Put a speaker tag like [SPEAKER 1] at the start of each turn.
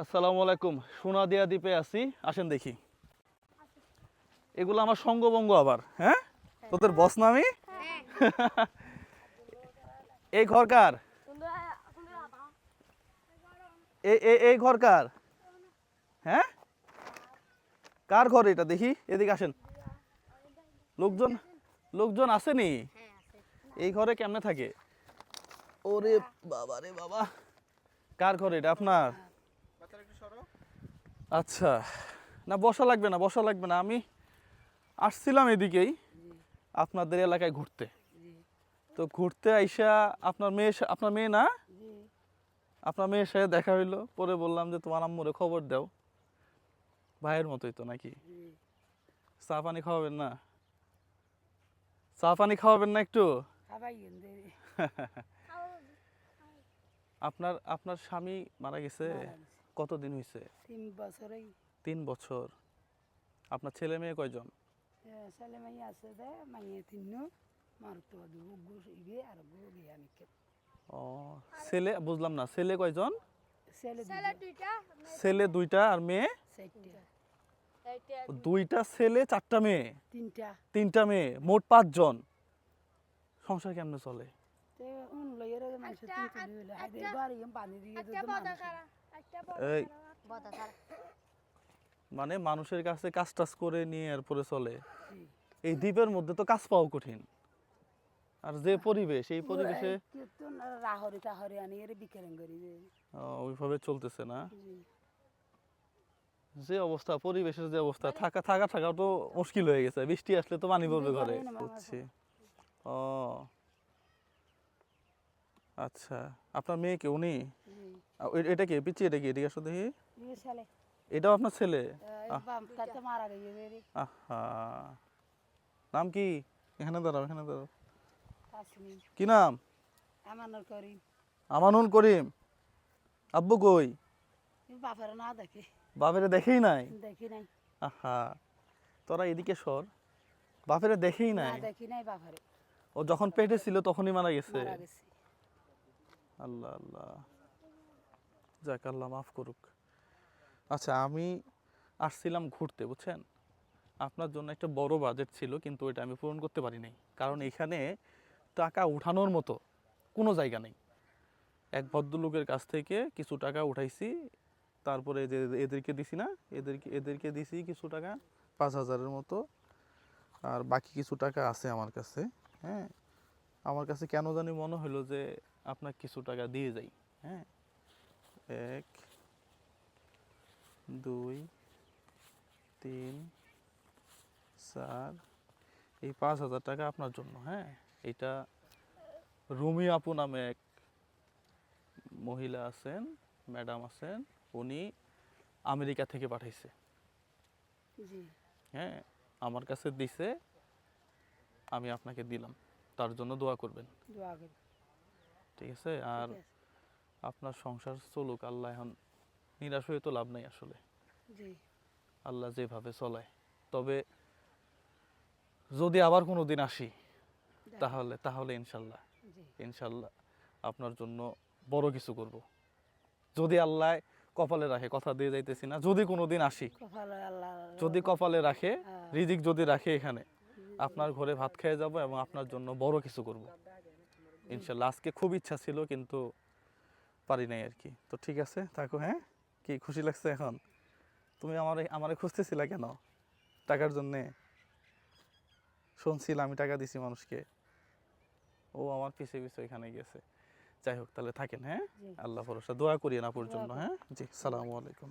[SPEAKER 1] আসসালামু আলাইকুম। সোনা দিয়া দ্বীপে আছি। আসেন দেখি। এগুলো আমার সঙ্গবঙ্গ আবার হ্যাঁ? তোদের বস নামি এই ঘর কার? এই ঘর কার? হ্যাঁ? কার ঘর এটা? দেখি এদিকে আসেন। লোকজন লোকজন আসেনি? এই ঘরে কেমনে থাকে? ওরে বাবা রে বাবা। কার ঘর এটা? আপনার? আচ্ছা। না বসা লাগবে না বসা লাগবে না। আমি আসছিলাম এদিকেই আপনাদের এলাকায় ঘুরতে। তো ঘুরতে আইসা আপনার মেয়ে আপনার মেয়ে না? আপনার মেয়ের সাথে দেখা হইল পরে বললাম যে তোমার আম্মুরে খবর দাও। ভাইয়ের মতোই তো নাকি? চা পানি খাওয়াবেন না? চা পানি খাওয়াবেন না একটু? আপনার আপনার স্বামী মারা গেছে। কতদিন হয়েছে
[SPEAKER 2] তিন বছরই।
[SPEAKER 1] তিন বছর। আপনার ছেলে মেয়ে কয়জন?
[SPEAKER 2] ছেলে মেয়ে আছে দে মাইয়ে তিন মারতো দুগু গুস ইবে আর গু গিয়া নিকে
[SPEAKER 1] ও ছেলে বুঝলাম না ছেলে কয়জন?
[SPEAKER 2] ছেলে
[SPEAKER 1] ছেলে দুইটা আর মেয়ে?
[SPEAKER 2] চারটা।
[SPEAKER 1] দুইটা। ছেলে চারটা মেয়ে?
[SPEAKER 2] তিনটা।
[SPEAKER 1] তিনটা মেয়ে মোট পাঁচজন। সংসার কেমনে চলে? মানে মানুষের কাছে কাজ টাজ করে নিয়ে এরপরে চলে। এই দ্বীপের মধ্যে তো কাজ পাওয়া কঠিন। আর যে পরিবেশ এই পরিবেশে ওইভাবে চলতেছে না? যে অবস্থা পরিবেশের যে অবস্থা থাকা থাকা থাকা তো মুশকিল হয়ে গেছে। বৃষ্টি আসলে তো পানি পড়বে ঘরে। ও। আচ্ছা আপনার মেয়ে কে? উনি? এটা কি? পিচ্ছি এটা কি? এদিকে আসো দেখি। এটাও আপনার ছেলে? আহা নাম কি? এখানে দাঁড়াও এখানে দাঁড়াও। কি নাম?
[SPEAKER 2] আমানোর করি
[SPEAKER 1] আমানুল করিম। আব্বু কই?
[SPEAKER 2] বাপের না দেখে।
[SPEAKER 1] বাপেরে দেখেই নাই?
[SPEAKER 2] দেখি নাই।
[SPEAKER 1] আহা। তোরা এদিকে সর। বাপেরে দেখেই
[SPEAKER 2] না
[SPEAKER 1] নাই?
[SPEAKER 2] দেখি নাই বাপের।
[SPEAKER 1] ও যখন পেটে ছিল তখনই মারা গেছে?
[SPEAKER 2] মারা গেছে।
[SPEAKER 1] আল্লাহ আল্লাহ। যাক, আল্লাহ মাফ করুক। আচ্ছা আমি আসছিলাম ঘুরতে, বুঝছেন? আপনার জন্য একটা বড় বাজেট ছিল, কিন্তু ওইটা আমি পূরণ করতে পারি নাই। কারণ এখানে টাকা উঠানোর মতো কোনো জায়গা নেই। এক ভদ্রলোকের কাছ থেকে কিছু টাকা উঠাইছি, তারপরে যে এদেরকে দিছি না, এদেরকে এদেরকে দিছি কিছু টাকা, পাঁচ হাজারের মতো। আর বাকি কিছু টাকা আছে আমার কাছে হ্যাঁ? আমার কাছে কেন জানি মনে হলো যে আপনার কিছু টাকা দিয়ে যাই হ্যাঁ? এক দুই তিন চার এই পাঁচ হাজার টাকা আপনার জন্য হ্যাঁ? এটা রুমি আপু নামে এক মহিলা আছেন ম্যাডাম আছেন উনি আমেরিকা থেকে পাঠাইছে। হ্যাঁ আমার কাছে দিছে আমি আপনাকে দিলাম তার জন্য দোয়া করবেন।
[SPEAKER 2] দোয়া করি
[SPEAKER 1] ঠিক আছে? আর আপনার সংসার চলুক আল্লাহ এখন নিরাশ হয়ে তো লাভ নাই আসলে। আল্লাহ যেভাবে চলায়। তবে যদি আবার কোনো দিন আসি তাহলে তাহলে ইনশাল্লাহ। ইনশাল্লাহ আপনার জন্য বড় কিছু করব। যদি আল্লাহ কপালে রাখে কথা দিয়ে যাইতেছি না যদি কোনো দিন আসি যদি কপালে রাখে
[SPEAKER 2] হ্যাঁ।
[SPEAKER 1] রিজিক যদি রাখে এখানে আপনার ঘরে ভাত খেয়ে যাব এবং আপনার জন্য বড় কিছু করব। ইনশাল্লাহ আজকে খুব ইচ্ছা ছিল কিন্তু পারি নাই আর কি। তো ঠিক আছে থাকো হ্যাঁ? কি খুশি লাগছে এখন? তুমি আমার আমারে খুঁজতেছিলা কেন? টাকার জন্যে? শুনছিলাম আমি টাকা দিছি মানুষকে। ও আমার পিছে পিছে এখানে গেছে। যাই হোক তাহলে থাকেন হ্যাঁ? আল্লাহ ভরসা। দোয়া করিয়ে না পর্যন্ত হ্যাঁ? জি সালামু আলাইকুম।